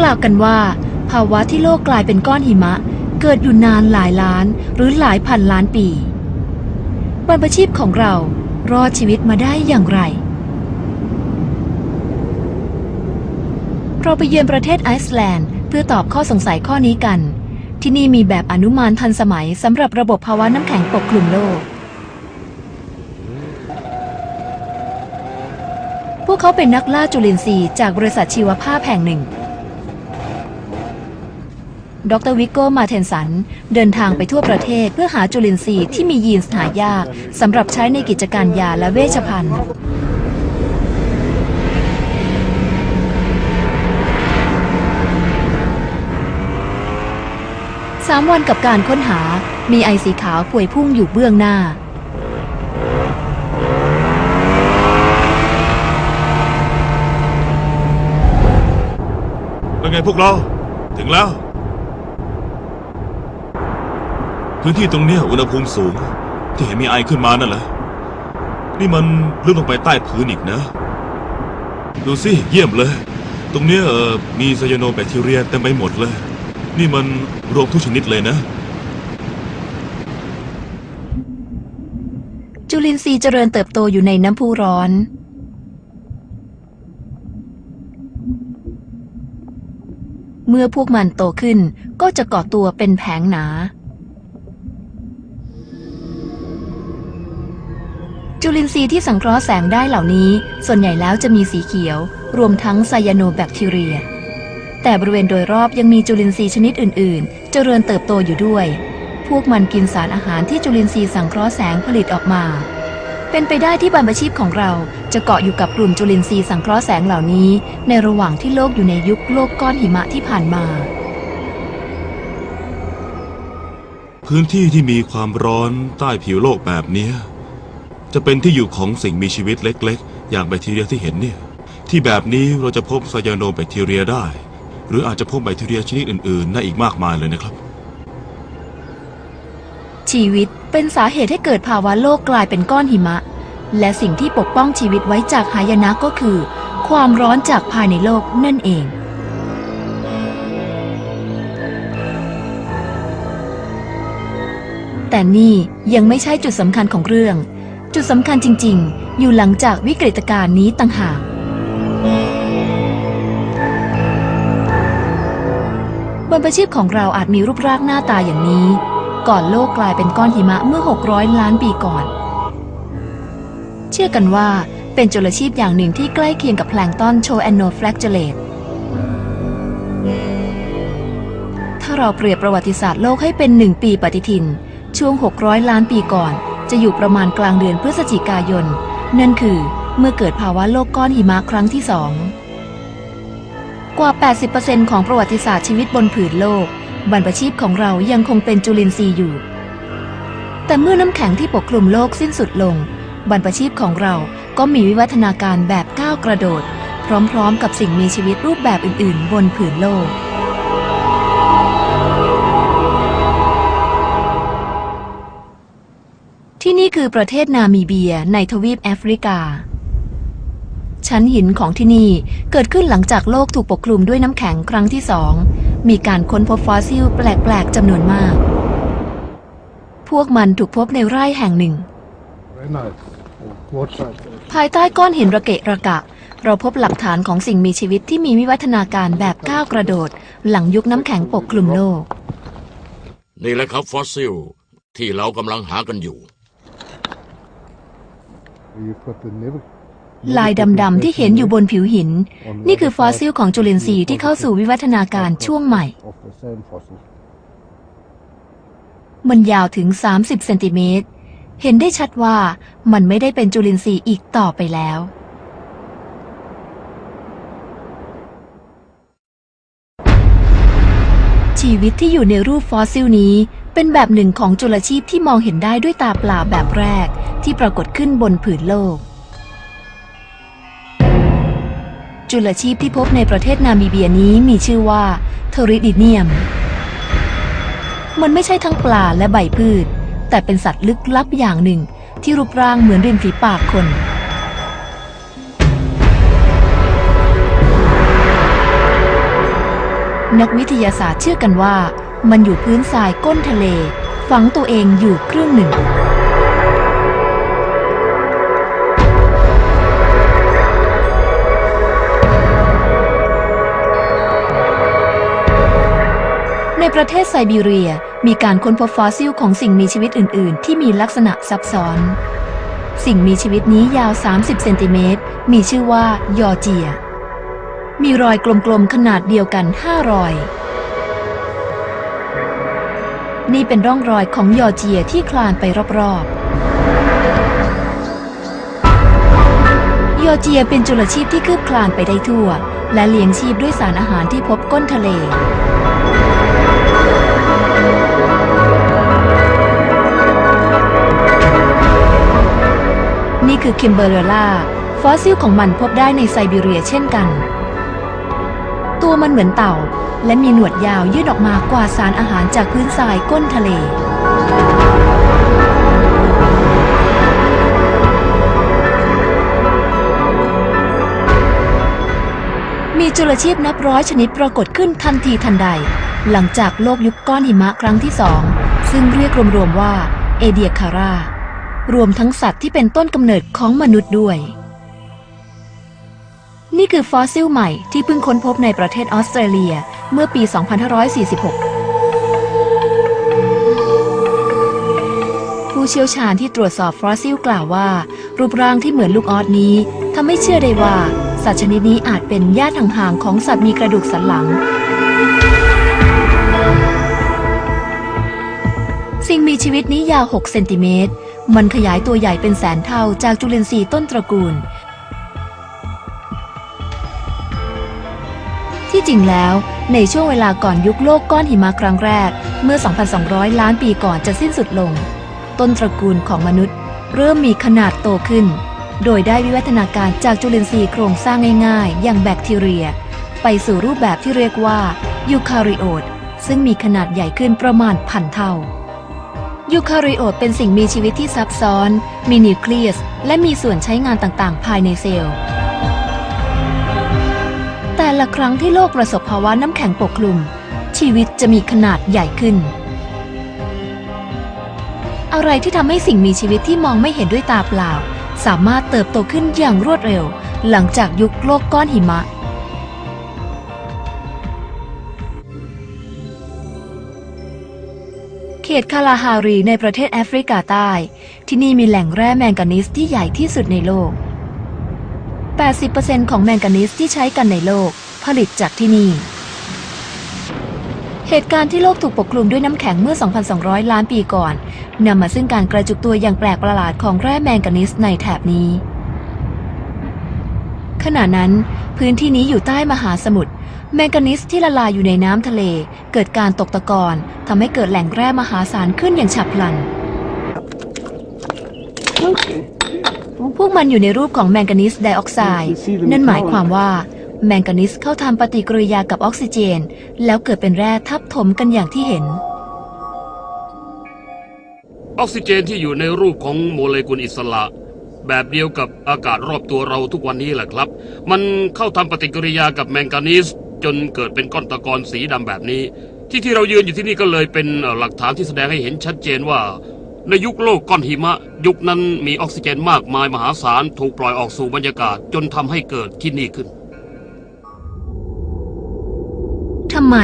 กล่าวกันว่า ภาวะที่โลกกลายเป็นก้อนหิมะ เกิดอยู่นานหลายล้านหรือหลายพันล้านปีบรรพชีพของเรารอดชีวิตมาได้อย่างไร เราไปเยือนประเทศไอซ์แลนด์ เพื่อตอบข้อสงสัยข้อนี้กัน ที่นี่มีแบบอนุมานทันสมัยสำหรับระบบภาวะน้ำแข็งปกคลุมโลก พวกเขาเป็นนักล่าจุลินทรีย์จากบริษัทชีวภาพแห่งหนึ่ง ดรวิกโก้มาเทนสัน เดินทางไปทั่วประเทศเพื่อหาจุลินทรีย์ที่มียีนหายากสำหรับใช้ในกิจการยาและเวชภัณฑ์สามวันกับการค้นหามีไอสีขาวพวยพุ่งอยู่เบื้องหน้าแล้วไงพวกเรา ถึงแล้ว พื้นที่ตรงเนี้ยอุณหภูมิสูง ที่เห็นมีไอขึ้นมานั่นแหละ นี่มันลึกลงไปใต้พื้นอีกนะ ดูสิเยี่ยมเลย ตรงเนี้ยเออมีไซยาโนแบคทีเรียเต็มไปหมดเลย นี่มันรวมทุกชนิดเลยนะ จุลินทรีย์เจริญเติบโตอยู่ในน้ำพุร้อน เมื่อพวกมันโตขึ้นก็จะก่อตัวเป็นแผงหนา จุลินทรีย์ที่สังเคราะห์แสงได้เหล่านี้ ส่วนใหญ่แล้วจะมีสีเขียว รวมทั้งไซยาโนแบคทีเรีย แต่บริเวณโดยรอบยังมีจุลินทรีย์ชนิดอื่น ๆ เจริญเติบโตอยู่ด้วย พวกมันกินสารอาหารที่จุลินทรีย์สังเคราะห์แสงผลิตออกมา เป็นไปได้ที่บรรพชีพของเราจะเกาะอยู่กับกลุ่มจุลินทรีย์สังเคราะห์แสงเหล่านี้ ในระหว่างที่โลกอยู่ในยุคโลกก้อนหิมะที่ผ่านมาพื้นที่ที่มีความร้อนใต้ผิวโลกแบบเนี้ย จะเป็นที่อยู่ของสิ่งมีชีวิตเล็ก ๆ อย่างแบคทีเรียที่เห็นเนี่ย ที่แบบนี้เราจะพบไซยาโนแบคทีเรียได้ หรืออาจจะพบแบคทีเรียชนิดอื่นๆได้อีกมากมายเลยนะครับ ชีวิตเป็นสาเหตุให้เกิดภาวะโลกกลายเป็นก้อนหิมะ และสิ่งที่ปกป้องชีวิตไว้จากหายนะก็คือ ความร้อนจากภายในโลกนั่นเองแต่นี่ยังไม่ใช่จุดสำคัญของเรื่อง จุดสำคัญจริง ๆ อยู่หลังจากวิกฤตการณ์นี้ต่างหากบรรพชีพของเราอาจมีรูปร่างหน้าตาอย่างนี้ ก่อนโลกกลายเป็นก้อนหิมะเมื่อ 600 ล้านปีก่อน เชื่อกันว่าเป็นจุลชีพอย่างหนึ่งที่ใกล้เคียงกับแพลงก์ตอนโชแอนโนแฟลกเจเลตถ้าเราเปรียบประวัติศาสตร์โลกให้เป็นหนึ่งปีปฏิทิน ช่วง 600 ล้านปีก่อน จะอยู่ประมาณกลางเดือนพฤศจิกายน นั่นคือเมื่อเกิดภาวะโลกก้อนหิมะครั้งที่สองกว่า 80%ของประวัติศาสตร์ชีวิตบนผืนโลก บรรพชีพของเรายังคงเป็นจุลินทรีย์อยู่ แต่เมื่อน้ำแข็งที่ปกคลุมโลกสิ้นสุดลง บรรพชีพของเราก็มีวิวัฒนาการแบบก้าวกระโดด พร้อมๆ กับสิ่งมีชีวิตรูปแบบอื่น ๆ บนผืนโลก นี่คือประเทศนามีเบียในทวีปแอฟริกา ชั้นหินของที่นี่เกิดขึ้นหลังจากโลกถูกปกคลุมด้วยน้ำแข็งครั้งที่สอง มีการค้นพบฟอสซิลแปลกๆจำนวนมาก พวกมันถูกพบในไร่แห่งหนึ่ง nice. ภายใต้ก้อนหินระเกะระกะ เราพบหลักฐานของสิ่งมีชีวิตที่มีวิวัฒนาการแบบก้าวกระโดด หลังยุคน้ำแข็งปกคลุมโลก นี่แหละครับฟอสซิลที่เรากำลังหากันอยู่ ลายดำๆที่เห็นอยู่บนผิวหิน นี่คือฟอสซิลของจุลินทรีย์ที่เข้าสู่วิวัฒนาการช่วงใหม่ Of the sand fossils. มันยาวถึง 30 เซนติเมตร เห็นได้ชัดว่ามันไม่ได้เป็นจุลินทรีย์อีกต่อไปแล้วชีวิตที่อยู่ในรูปฟอสซิลนี้ เป็นแบบหนึ่งของจุลชีพที่มองเห็นได้ด้วยตาเปล่าแบบแรกที่ปรากฏขึ้นบนผืนโลก จุลชีพที่พบในประเทศนามิเบียนี้มีชื่อว่าเทอริดิเนียม มันไม่ใช่ทั้งปลาและใบพืช แต่เป็นสัตว์ลึกลับอย่างหนึ่งที่รูปร่างเหมือนริมฝีปากคนนักวิทยาศาสตร์เชื่อกันว่า มันอยู่พื้นทรายก้นทะเล ฝังตัวเองอยู่ครึ่งหนึ่ง ในประเทศไซบีเรียมีการค้นพบฟอสซิลของสิ่งมีชีวิตอื่น ๆ ที่มีลักษณะซับซ้อน สิ่งมีชีวิตนี้ยาว 30 เซนติเมตร มีชื่อว่ายอเจีย มีรอยกลม ๆ ขนาดเดียวกัน 5 รอย นี่เป็นร่องรอยของยอร์เจียที่คลานไปรอบๆ ยอร์เจียเป็นจุลชีพที่คืบคลานไปได้ทั่ว และเลี้ยงชีพด้วยสารอาหารที่พบก้นทะเลนี่คือคิมเบอร์เรล่า ฟอสซิลของมันพบได้ในไซบีเรียเช่นกัน ตัวมันเหมือนเต่า และมีหนวดยาวยื่นออกมากว่าสารอาหารจากพื้นทรายก้นทะเล มีจุลชีพนับร้อยชนิดปรากฏขึ้นทันทีทันใด หลังจากโลกยุคก้อนหิมะครั้งที่สอง ซึ่งเรียกรวมๆว่าเอเดียคาร่ารวมทั้งสัตว์ที่เป็นต้นกำเนิดของมนุษย์ด้วย นี่คือฟอสซิลใหม่ที่เพิ่งค้นพบในประเทศออสเตรเลียเมื่อปี 2546 ผู้เชี่ยวชาญที่ตรวจสอบฟอสซิลกล่าวว่า รูปร่างที่เหมือนลูกออสนี้ทำให้เชื่อได้ว่า สัตว์ชนิดนี้อาจเป็นญาติห่างๆของสัตว์มีกระดูกสันหลัง สิ่งมีชีวิตนี้ยาว 6 เซนติเมตรมันขยายตัวใหญ่เป็นแสนเท่าจากจุลินทรีย์ต้นตระกูล ที่จริงแล้วในช่วงเวลาก่อนยุคโลกก้อนหิมะครั้งแรก เมื่อ 2,200 ล้านปีก่อนจะสิ้นสุดลง ต้นตระกูลของมนุษย์ เริ่มมีขนาดโตขึ้น โดยได้วิวัฒนาการจากจุลินทรีย์โครงสร้างง่ายๆ อย่างแบคทีเรีย ไปสู่รูปแบบที่เรียกว่ายูคาริโอตซึ่งมีขนาดใหญ่ขึ้นประมาณพันเท่ายูคาริโอตเป็นสิ่งมีชีวิตที่ซับซ้อน มีนิวเคลียส และมีส่วนใช้งานต่างๆ ภายในเซลล์ ละครั้งที่โลกประสบภาวะน้ำแข็งปกคลุม ชีวิตจะมีขนาดใหญ่ขึ้น อะไรที่ทำให้สิ่งมีชีวิตที่มองไม่เห็นด้วยตาเปล่า สามารถเติบโตขึ้นอย่างรวดเร็ว หลังจากยุคโลกก้อนหิมะ เขตคาลาฮารีในประเทศแอฟริกาใต้ ที่นี่มีแหล่งแร่แมงกานีสที่ใหญ่ที่สุดในโลก80%ของแมงกานีสที่ใช้กันในโลก ผลิตจากที่นี่ เหตุการณ์ที่โลกถูกปกคลุมด้วยน้ำแข็งเมื่อ 2,200 ล้านปีก่อนนำมาซึ่งการกระจุกตัวอย่างแปลกประหลาดของแร่แมงกานีสในแถบนี้ ขณะนั้นพื้นที่นี้อยู่ใต้มหาสมุทรแมงกานีสที่ละลายอยู่ในน้ำทะเล เกิดการตกตะกอนทำให้เกิดแหล่งแร่มหาศาลขึ้นอย่างฉับพลัน พวกมันอยู่ในรูปของแมงกานีสไดออกไซด์นั่นหมายความว่า แมงกานีสเข้าทำปฏิกิริยากับออกซิเจน แล้วเกิดเป็นแร่ทับถมกันอย่างที่เห็น ออกซิเจนที่อยู่ในรูปของโมเลกุลอิสระ แบบเดียวกับอากาศรอบตัวเราทุกวันนี้แหละครับ มันเข้าทำปฏิกิริยากับแมงกานีสจนเกิดเป็นก้อนตะกอนสีดำแบบนี้ ที่ที่เรายืนอยู่ที่นี่ก็เลยเป็นหลักฐานที่แสดงให้เห็นชัดเจนว่า ในยุคโลกก้อนหิมะ ยุคนั้นมีออกซิเจนมากมายมหาศาลถูกปล่อยออกสู่บรรยากาศจนทำให้เกิดที่นี่ขึ้นำไม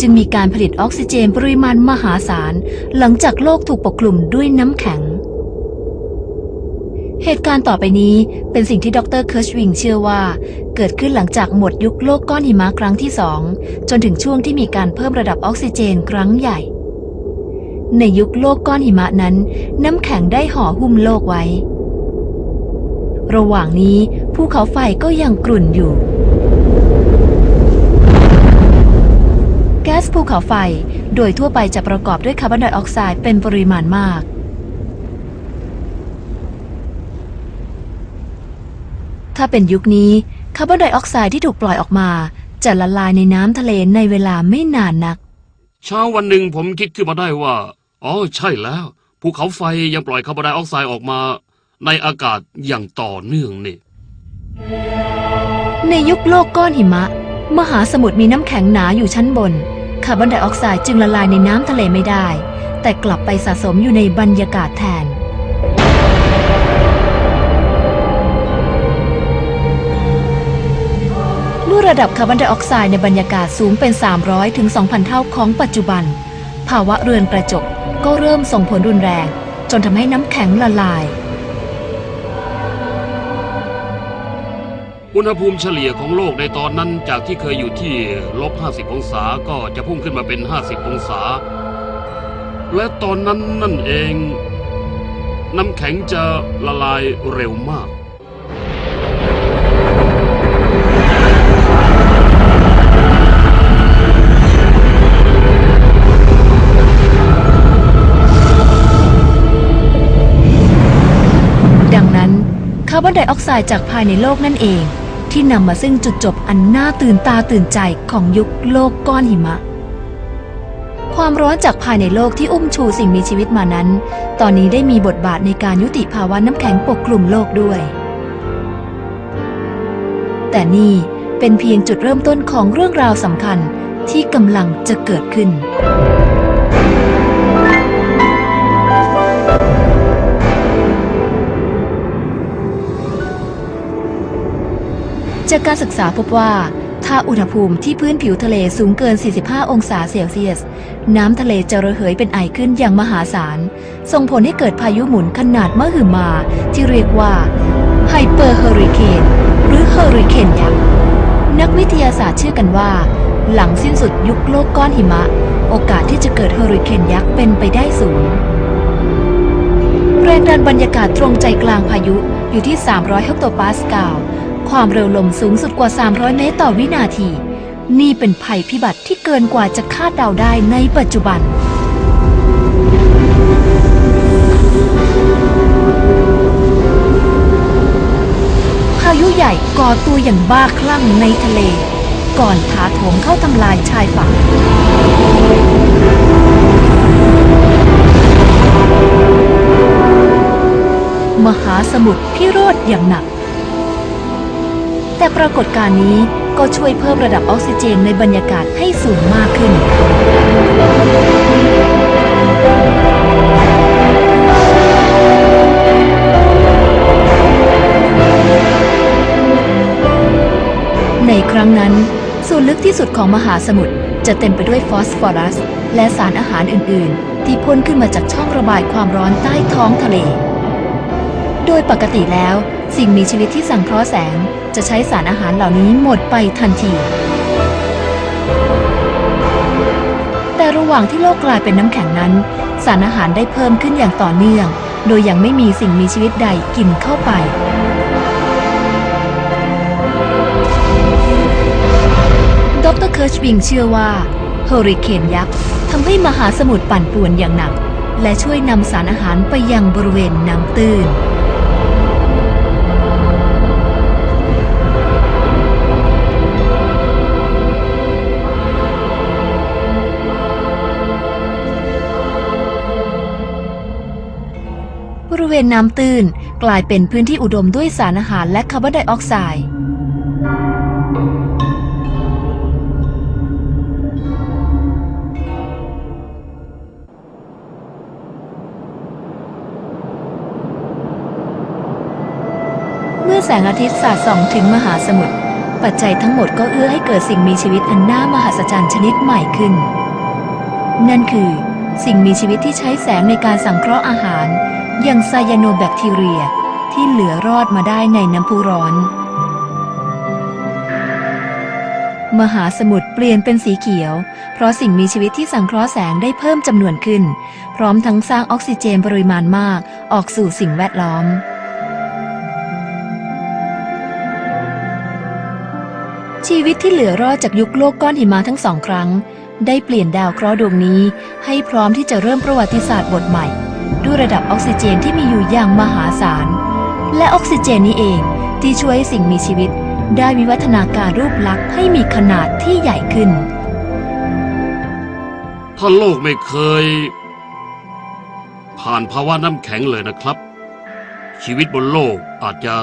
จึงมีการผลิตออกซิเจนปริมาณมหาศาล หลังจากโลกถูกปกคลุมด้วยน้ำแข็ง เหตุการณ์ต่อไปนี้เป็นสิ่งที่ดรเคิร์ชวิงเชื่อว่า เกิดขึ้นหลังจากหมดยุคโลกก้อนหิมะครั้งที่สองจนถึงช่วงที่มีการเพิ่มระดับออกซิเจนครั้งใหญ่ ในยุคโลกก้อนหิมะนั้น น้ำแข็งได้ห่อหุ้มโลกไว้ ระหว่างนี้ภูเขาไฟก็ยังกรุ่นอยู่ แก๊สภูเขาไฟ โดยทั่วไปจะประกอบด้วยคาร์บอนไดออกไซด์เป็นปริมาณมาก ถ้าเป็นยุคนี้คาร์บอนไดออกไซด์ที่ถูกปล่อยออกมา จะละลายในน้ำทะเลในเวลาไม่นานนัก เช้าวันหนึ่งผมคิดขึ้นมาได้ว่า อ๋อใช่แล้วภูเขาไฟยังปล่อยคาร์บอนไดออกไซด์ออกมา ในอากาศอย่างต่อเนื่องนี่ในยุคโลกก้อนหิมะ มหาสมุทรมีน้ำแข็งหนาอยู่ชั้นบน คาร์บอนไดออกไซด์จึงละลายในน้ำทะเลไม่ได้ แต่กลับไปสะสมอยู่ในบรรยากาศแทน เมื่อระดับคาร์บอนไดออกไซด์ในบรรยากาศสูงเป็น 300ถึง2,000 เท่าของปัจจุบัน ภาวะเรือนกระจกก็เริ่มส่งผลรุนแรง จนทำให้น้ำแข็งละลาย อุณหภูมิเฉลี่ยของโลกในตอนนั้นจากที่เคยอยู่ที่ลบ 50 องศาก็จะพุ่งขึ้นมาเป็น 50 องศา และตอนนั้นนั่นเอง น้ำแข็งจะละลายเร็วมากดังนั้นคาร์บอนไดออกไซด์จากภายในโลกนั่นเอง ที่นำมาซึ่งจุดจบอันน่าตื่นตาตื่นใจของยุคโลกก้อนหิมะ ความร้อนจากภายในโลกที่อุ้มชูสิ่งมีชีวิตมานั้น ตอนนี้ได้มีบทบาทในการยุติภาวะน้ำแข็งปกคลุมโลกด้วย แต่นี่เป็นเพียงจุดเริ่มต้นของเรื่องราวสำคัญที่กำลังจะเกิดขึ้น จากการศึกษาพบว่า ถ้าอุณหภูมิที่พื้นผิวทะเลสูงเกิน 45 องศาเซลเซียส น้ำทะเลจะระเหยเป็นไอขึ้นอย่างมหาศาล ส่งผลให้เกิดพายุหมุนขนาดมหึมา ที่เรียกว่าไฮเปอร์เฮอริเคนหรือเฮอริเคนยักษ์นักวิทยาศาสตร์เชื่อกันว่า หลังสิ้นสุดยุคโลกก้อนหิมะ โอกาสที่จะเกิดเฮอริเคนยักษ์เป็นไปได้สูงแรงดันบรรยากาศตรงใจกลางพายุอยู่ที่ 300 เฮกโตปาสกาล ความเร็วลมสูงสุดกว่า 300 เมตรต่อวินาที นี่เป็นภัยพิบัติที่เกินกว่าจะคาดเดาได้ในปัจจุบัน พายุใหญ่ก่อตัวอย่างบ้าคลั่งในทะเล ก่อนถาโถมเข้าทำลายชายฝั่งมหาสมุทรพิโรธอย่างหนัก แต่ปรากฏการณ์นี้ก็ช่วยเพิ่มระดับออกซิเจนในบรรยากาศให้สูงมากขึ้น ในครั้งนั้น ส่วนลึกที่สุดของมหาสมุทรจะเต็มไปด้วยฟอสฟอรัส และสารอาหารอื่น ๆ ที่พ่นขึ้นมาจากช่องระบายความร้อนใต้ท้องทะเล โดยปกติแล้ว สิ่งมีชีวิตที่สังเคราะห์แสง จะใช้สารอาหารเหล่านี้หมดไปทันที แต่ระหว่างที่โลกกลายเป็นน้ำแข็งนั้น สารอาหารได้เพิ่มขึ้นอย่างต่อเนื่อง โดยยังไม่มีสิ่งมีชีวิตใดกินเข้าไปดรเคิร์ชวิงเชื่อว่าเฮอริเคนยักษ์ทำให้มหาสมุทรปั่นป่วนอย่างหนัก และช่วยนำสารอาหารไปยังบริเวณน้ำตื้น เวณน้ำตื้น กลายเป็นพื้นที่อุดมด้วยสารอาหารและคาร์บอนไดออกไซด์เมื่อแสงอาทิตย์สาดส่องถึงมหาสมุทรปัจจัยทั้งหมดก็เอื้อให้เกิดสิ่งมีชีวิตอันน่ามหัศจรรย์ชนิดใหม่ขึ้น นั่นคือ สิ่งมีชีวิตที่ใช้แสงในการสังเคราะห์อาหาร อย่างไซยาโนแบคทีเรียที่เหลือรอดมาได้ในน้ำพุร้อน มหาสมุทรเปลี่ยนเป็นสีเขียว เพราะสิ่งมีชีวิตที่สังเคราะห์แสงได้เพิ่มจำนวนขึ้น พร้อมทั้งสร้างออกซิเจนปริมาณมากออกสู่สิ่งแวดล้อมชีวิตที่เหลือรอดจากยุคโลกก้อนหิมะทั้งสองครั้ง ได้เปลี่ยนดาวเคราะห์ดวงนี้ให้พร้อมที่จะเริ่มประวัติศาสตร์บทใหม่ ด้วยระดับออกซิเจนที่มีอยู่อย่างมหาศาล และออกซิเจนนี้เองที่ช่วยสิ่งมีชีวิต ได้วิวัฒนาการรูปลักษณ์ให้มีขนาดที่ใหญ่ขึ้น ถ้าโลกไม่เคย ผ่านภาวะน้ำแข็งเลยนะครับ ชีวิตบนโลกอาจจะ